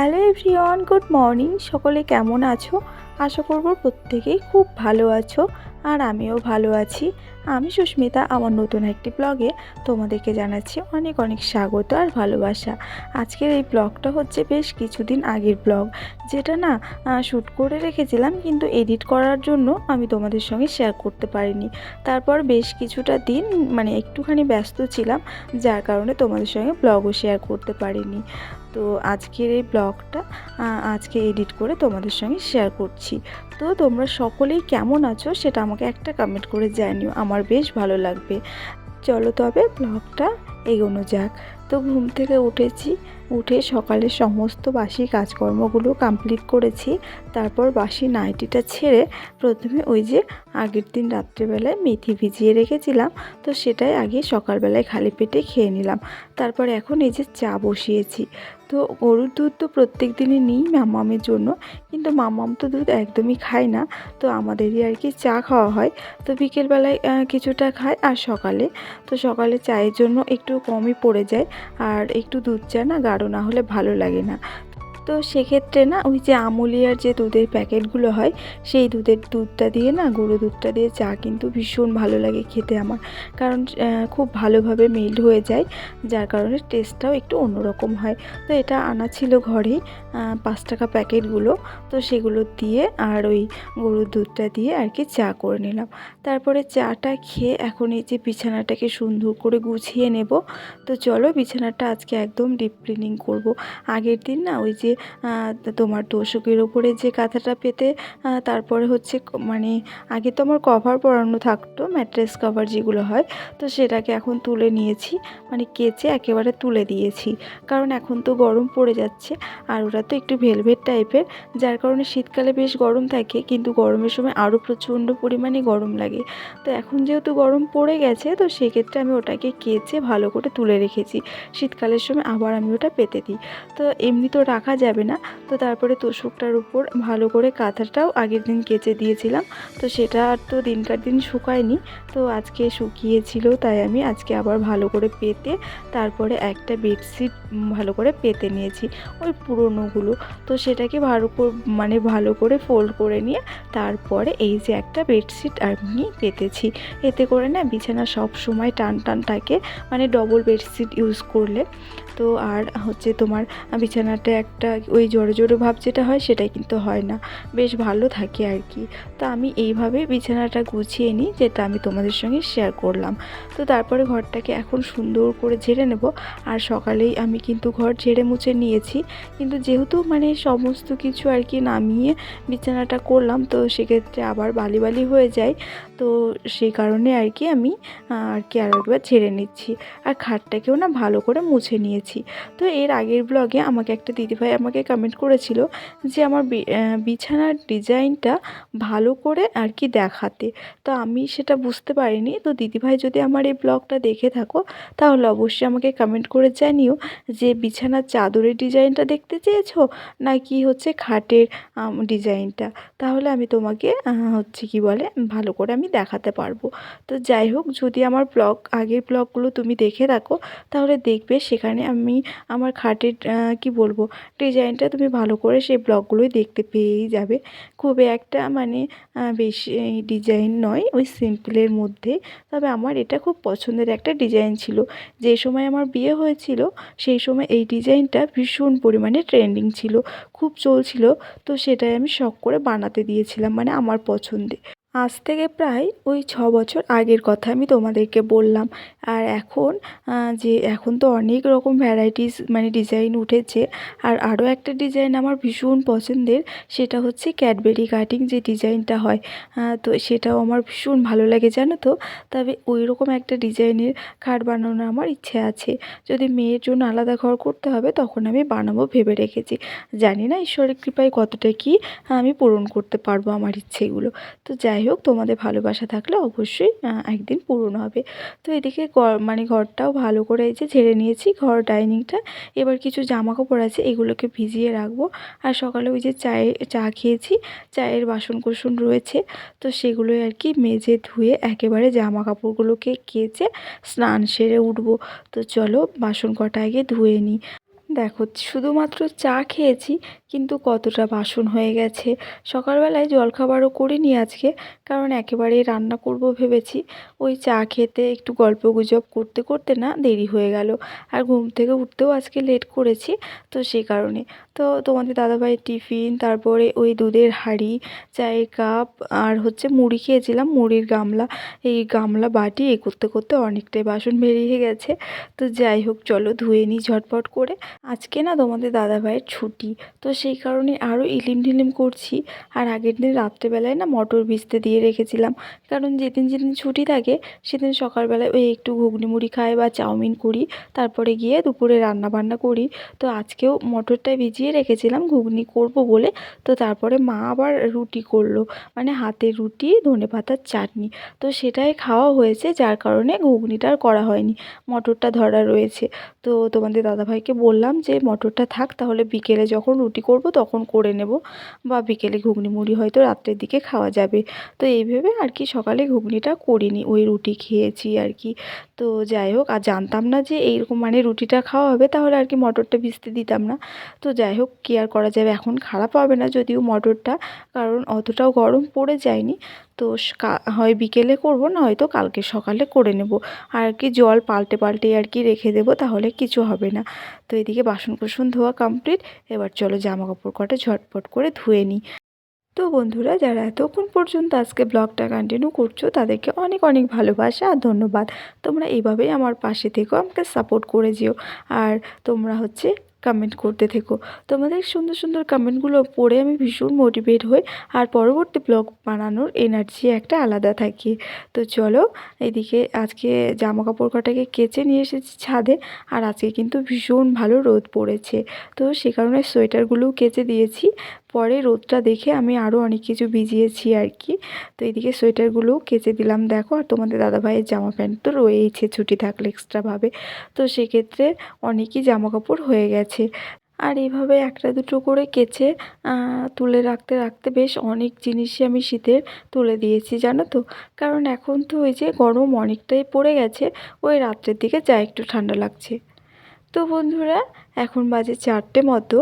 Hello everyone, good morning. সকলে কেমন আছো? আশা করব প্রত্যেকেই খুব ভালো আছো আর আমিও ভালো আছি। আমি সুস্মিতা, আমার নতুন একটি ব্লগে তোমাদেরকে জানাচ্ছি অনেক অনেক স্বাগত আর ভালোবাসা। আজকের এই ব্লগটা হচ্ছে বেশ কিছুদিন আগের ব্লগ, যেটা না শ্যুট করে রেখেছিলাম কিন্তু এডিট করার জন্য আমি তোমাদের সঙ্গে শেয়ার করতে পারিনি। তারপর বেশ কিছুটা দিন মানে একটুখানি ব্যস্ত ছিলাম, যার কারণে তোমাদের সঙ্গে ব্লগও শেয়ার করতে পারিনি। তো আজকের এই ব্লগটা আজকে এডিট করে তোমাদের সঙ্গে শেয়ার করছি। তো তোমরা সকলেই কেমন আছো সেটা আমাকে একটা কমেন্ট করে জানিও, আমার বেশ ভালো লাগবে। চলো তবে ব্লগটা এগোনো যাক। তো ঘুম থেকে উঠেছি উঠে সকালে সমস্ত বাসি কাজকর্মগুলো কমপ্লিট করেছি। তারপর বাসি নাইটিটা ছেড়ে প্রথমে ওই যে আগের দিন রাত্রেবেলায় মেথি ভিজিয়ে রেখেছিলাম। তো সেটাই আগে সকালবেলায় খালি পেটে খেয়ে নিলাম। তারপর এখন এই যে চা বসিয়েছি। তো গরুর দুধ তো প্রত্যেক দিনই নিই মামামের জন্য। কিন্তু মামাম তো দুধ একদমই খায় না। তো আমাদেরই আর কি চা খাওয়া হয়। তো বিকেলবেলায় কিছুটা খায় আর সকালে। তো সকালে চায়ের জন্য একটু কমই পড়ে যায়। আর একটু দুধ চা না না হলে ভালো লাগে না। তো সেক্ষেত্রে না ওই যে আমুলিয়ার যে দুধের প্যাকেটগুলো হয়, সেই দুধের দুধটা দিয়ে না, গুঁড়ো দুধটা দিয়ে চা কিন্তু ভীষণ ভালো লাগে খেতে আমার। কারণ খুব ভালোভাবে মেল্ট হয়ে যায়, যার কারণে টেস্টটাও একটু অন্যরকম হয়। তো এটা আনা ছিল ঘরেই পাঁচ টাকা প্যাকেটগুলো। তো সেগুলো দিয়ে আর ওই গরুর দুধটা দিয়ে আর কি চা করে নিলাম। তারপরে চাটা খেয়ে এখন এই যে বিছানাটাকে সুন্দর করে গুছিয়ে নেব। তো চলো বিছানাটা আজকে একদম ডিপ ক্লিনিং করব। আগের দিন না ওই যে তোমার তোষকের ওপরে যে কাঁথাটা পেতে তারপরে হচ্ছে মানে আগে তো আমার কভার পরানো থাকতো, ম্যাট্রেস কভার যেগুলো হয়, তো সেটাকে এখন তুলে নিয়েছি মানে কেচে একেবারে তুলে দিয়েছি। কারণ এখন তো গরম পড়ে যাচ্ছে, আর ওরা তো একটু ভেলভেট টাইপের, যার কারণে শীতকালে বেশ গরম থাকে, কিন্তু গরমের সময় আরও প্রচণ্ড পরিমাণে গরম লাগে। তো এখন যেহেতু গরম পড়ে গেছে, তো সেক্ষেত্রে আমি ওটাকে কেচে ভালো করে তুলে রেখেছি। শীতকালের সময় আবার আমি ওটা পেতে দিই। তো এমনি তো রাখা যাবে না। তো তারপরে তোষকটার উপর ভালো করে কাঁথাটাও আগের দিন কেচে দিয়েছিলাম। তো সেটা আর তো দিনকার দিন শুকায়নি। তো আজকে শুকিয়েছিল, তাই আমি আজকে আবার ভালো করে পেতে, তারপরে একটা বেডশিট ভালো করে পেতে নিয়েছি, ওই পুরনোগুলো। তো সেটাকে ভালো মানে ভালো করে ফোল্ড করে নিয়ে, তারপরে এই যে একটা বেডশিট আমি পেতেছি। এতে করে না বিছানা সব সময় টান টান থাকে মানে ডবল বেডশিট ইউজ করলে। তো আর হচ্ছে তোমার বিছানাটা একটা ওই জোরে জোরে ভাব যেটা হয় সেটাই কিন্তু হয় না। বেশ ভালো থাকে আর কি তো আমি এইভাবে বিছানাটা গুছিয়ে নিই, যেটা আমি তোমাদের সঙ্গে শেয়ার করলাম। তো তারপরে ঘরটাকে এখন সুন্দর করে ঝেড়ে নেব। আর সকালেই আমি কিন্তু ঘর ঝেড়ে মুছে নিয়েছি। কিন্তু যেহেতু মানে সমস্ত কিছু আর কি নামিয়ে বিছানাটা করলাম, তো সেক্ষেত্রে আবার বালি বালি হয়ে যায়। তো সেই কারণে আর কি আমি আর কি আরও একবার ঝেড়ে নিচ্ছি। আর খাটটাকেও না ভালো করে মুছে নিয়েছি। তো এর আগের ব্লগে আমাকে একটা দিদিভাই আমাকে কমেন্ট করেছিল যে আমার বিছানার ডিজাইনটা ভালো করে আর কি দেখাতে। তো আমি সেটা বুঝতে পারিনি। তো দিদিভাই যদি আমার এই ব্লগটা দেখে থাকো, তাহলে অবশ্যই আমাকে কমেন্ট করে জানিও যে বিছানার চাদরের ডিজাইনটা দেখতে চেয়েছো? না কি হচ্ছে খাটের ডিজাইনটা? তাহলে আমি তোমাকে হচ্ছে কি বলে, ভালো করে আমি দেখাতে পারব। তো যাই হোক, যদি আমার ব্লগ, আগের ব্লগগুলো তুমি দেখে থাকো, তাহলে দেখবে সেখানে আমি আমার খাটের কি বলব ডিজাইনটা তুমি ভালো করে সেই ব্লগগুলোই দেখতে পেয়েই যাবে। খুব একটা মানে বেশি ডিজাইন নয়, ওই সিম্পলের মধ্যে। তবে আমার এটা খুব পছন্দের একটা ডিজাইন ছিল। যে সময় আমার বিয়ে হয়েছিল, সেই সময় এই ডিজাইনটা ভীষণ পরিমাণে ট্রেন্ডিং ছিল, খুব চলছিল। তো সেটাই আমি শখ করে বানাতে দিয়েছিলাম মানে আমার পছন্দে। আজ থেকে প্রায় ওই ছ বছর আগের কথা আমি তোমাদেরকে বললাম। আর এখন যে এখন তো অনেক রকম ভ্যারাইটিস মানে ডিজাইন উঠেছে। আর আরও একটা ডিজাইন আমার ভীষণ পছন্দের, সেটা হচ্ছে ক্যাডবেরি কাটিং যে ডিজাইনটা হয়। তো সেটাও আমার ভীষণ ভালো লাগে, জানো তো? তবে ওই রকম একটা ডিজাইনের খাট বানানোর আমার ইচ্ছে আছে। যদি মেয়ের জন্য আলাদা ঘর করতে হবে, তখন আমি বানাবো ভেবে রেখেছি। জানি না ঈশ্বরের কৃপায় কতটা কি আমি পূরণ করতে পারব আমার ইচ্ছেগুলো। তো যাই হোক, তোমাদের ভালোবাসা থাকলে অবশ্যই একদিন পূরণ হবে। তো এদিকে মানে ঘরটাও ভালো করে এই যে ঝেড়ে নিয়েছি, ঘর ডাইনিংটা। এবার কিছু জামা কাপড় আছে, এগুলোকে ভিজিয়ে রাখব। আর সকালে ওই যে চায়ে, চা খেয়েছি, চায়ের বাসন কোসন রয়েছে। তো সেগুলোই আর কি মেজে ধুয়ে একেবারে জামা কাপড়গুলোকে কেচে স্নান সেরে উঠবো। তো চলো, বাসন কটা আগে ধুয়ে নিই। দেখো, শুধুমাত্র চা খেয়েছি, কিন্তু কতটা বাসন হয়ে গেছে। সকালবেলায় জলখাবারও করিনি আজকে, কারণ একেবারেই রান্না করব ভেবেছি। ওই চা খেতে একটু গল্প গুজব করতে করতে না দেরি হয়ে গেল, আর ঘুম থেকে উঠতেও আজকে লেট করেছি, তো সেই কারণে। তো তোমাদের দাদাভাইয়ের টিফিন, তারপরে ওই দুধের হাঁড়ি, চায়ের কাপ, আর হচ্ছে মুড়ি খেয়েছিলাম, মুড়ির গামলা। এই গামলা বাটি এই করতে করতে অনেকটাই বাসন বেরিয়ে গেছে। তো যাই হোক, চলো ধুয়ে নিই ঝটপট করে। আজকে না তোমাদের দাদাভাইয়ের ছুটি, তো সেই কারণে আরও ইলিম ঢিলিম করছি। আর আগের দিন রাত্রেবেলায় না মটর ভিজতে দিয়ে রেখেছিলাম। কারণ যেদিন যেদিন ছুটি থাকে, সেদিন সকালবেলায় ওই একটু ঘুগনি মুড়ি খাই বা চাউমিন করি, তারপরে গিয়ে দুপুরে রান্না বান্না করি। তো আজকেও মটরটাই ভিজিয়ে রেখেছিলাম, ঘুগনি করব বলে। তো তারপরে মা আবার রুটি করল মানে হাতের রুটি, ধনে পাতার চাটনি। তো সেটাই খাওয়া হয়েছে, যার কারণে ঘুগনিটা আর করা হয়নি, মটরটা ধরা রয়েছে। তো তোমাদের দাদাভাইকে বললাম যে, মটরটা থাক, তাহলে বিকেলে যখন রুটি করব, তখন করে নেব। বা, বিকেলে ঘুগনি মুড়ি হয়তো রাত্রের দিকে খাওয়া যাবে। তো এই ভেবে আর কি সকালে ঘুগনিটা করিনি, ওই রুটি খেয়েছি আর কি। তো যাই হোক, আর জানতাম না যে, এইরকম মানে রুটিটা খাওয়া হবে, তাহলে আর কি মটরটা ভিজতে দিতাম না। তো যাই হোক, কী আর করা যাবে? এখন খারাপ হবে না যদিও মটরটা, কারণ অতটাও গরম পড়ে যায়নি। তো হয় বিকেলে করব, না হয়তো কালকে সকালে করে নেব। আর কি জল পাল্টে পাল্টে আর কি রেখে দেবো, তাহলে কিছু হবে না। তো এদিকে বাসন কোসন ধোয়া কমপ্লিট এবার চলো জামা কাপড় কটা ঝটপট করে ধুয়ে নিই। তো বন্ধুরা, যারা এতক্ষণ পর্যন্ত আজকে ব্লগটা কন্টিনিউ করছ, তাদেরকে অনেক অনেক ভালোবাসা আর ধন্যবাদ। তোমরা এইভাবেই আমার পাশে থেকেও আমাকে সাপোর্ট করে যেও। আর তোমরা হচ্ছে কমেন্ট করতে থেকো। তোমাদের সুন্দর সুন্দর কমেন্টগুলো পড়ে আমি ভীষণ মোটিভেট হই, আর পরবর্তী ব্লগ বানানোর এনার্জি একটা আলাদা থাকে। তো চলো, এদিকে আজকে জামা কাপড় কটাকে কেচে নিয়ে এসেছি ছাদে, আর আজকে কিন্তু ভীষণ ভালো রোদ পড়েছে। তো সে কারণে সোয়েটারগুলোও কেচে দিয়েছি। পরে রোদটা দেখে আমি আরও অনেক কিছু ভিজিয়েছি আর কি তো এদিকে সোয়েটারগুলোও কেচে দিলাম, দেখো। আর তোমাদের দাদাভাইয়ের জামা প্যান্ট তো রয়েইছে ছুটি থাকলে এক্সট্রাভাবে। তো সেক্ষেত্রে অনেকই জামা কাপড় হয়ে গেছে। আর এইভাবে একটা দুটো করে কেচে তুলে রাখতে রাখতে বেশ অনেক জিনিসই আমি শীতের তুলে দিয়েছি, জানো তো। কারণ এখন তো ওই যে গরম অনেকটাই পড়ে গেছে, ওই রাত্রের দিকে যা একটু ঠান্ডা লাগছে। তো বন্ধুরা, এখন বাজে চারটে মতো।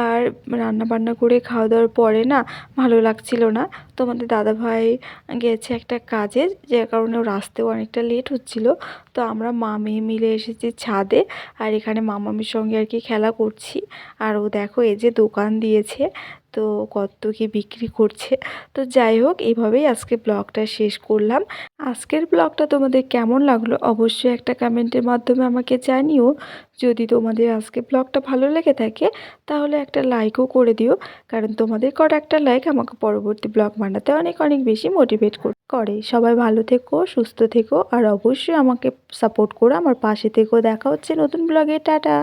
আর রান্না বান্না করে খাওয়া দাওয়ার পরে না, ভালো লাগছিল না। তোমাদের দাদাভাই গেছে একটা কাজে, যে কারণে ওর আসতেও অনেকটা লেট হচ্ছিল। তো আমরা মামি মিলে এসেছি ছাদে, আর এখানে মামামির সঙ্গে আর কি খেলা করছি। আর ও দেখো, এই যে দোকান দিয়েছে। তো কত কি বিক্রি করছে। তো যাই হোক এইভাবেই আজকে ব্লগটা শেষ করলাম। আজকের ব্লগটা তোমাদের কেমন লাগল অবশ্যই একটা কমেন্টের মাধ্যমে আমাকে জানিও। যদি তোমাদের আজকে ব্লগটা ভালো লেগে থাকে, তাহলে একটা লাইকও করে দিও। কারণ তোমাদের করা একটা লাইক আমাকে পরবর্তী ব্লগ বানাতে অনেক অনেক বেশি মোটিভেট করে। সবাই ভালো থেকো, সুস্থ থেকো, আর অবশ্যই আমাকে সাপোর্ট করো। আমার পাশে থেকো। দেখা হচ্ছে নতুন ব্লগে। টাটা!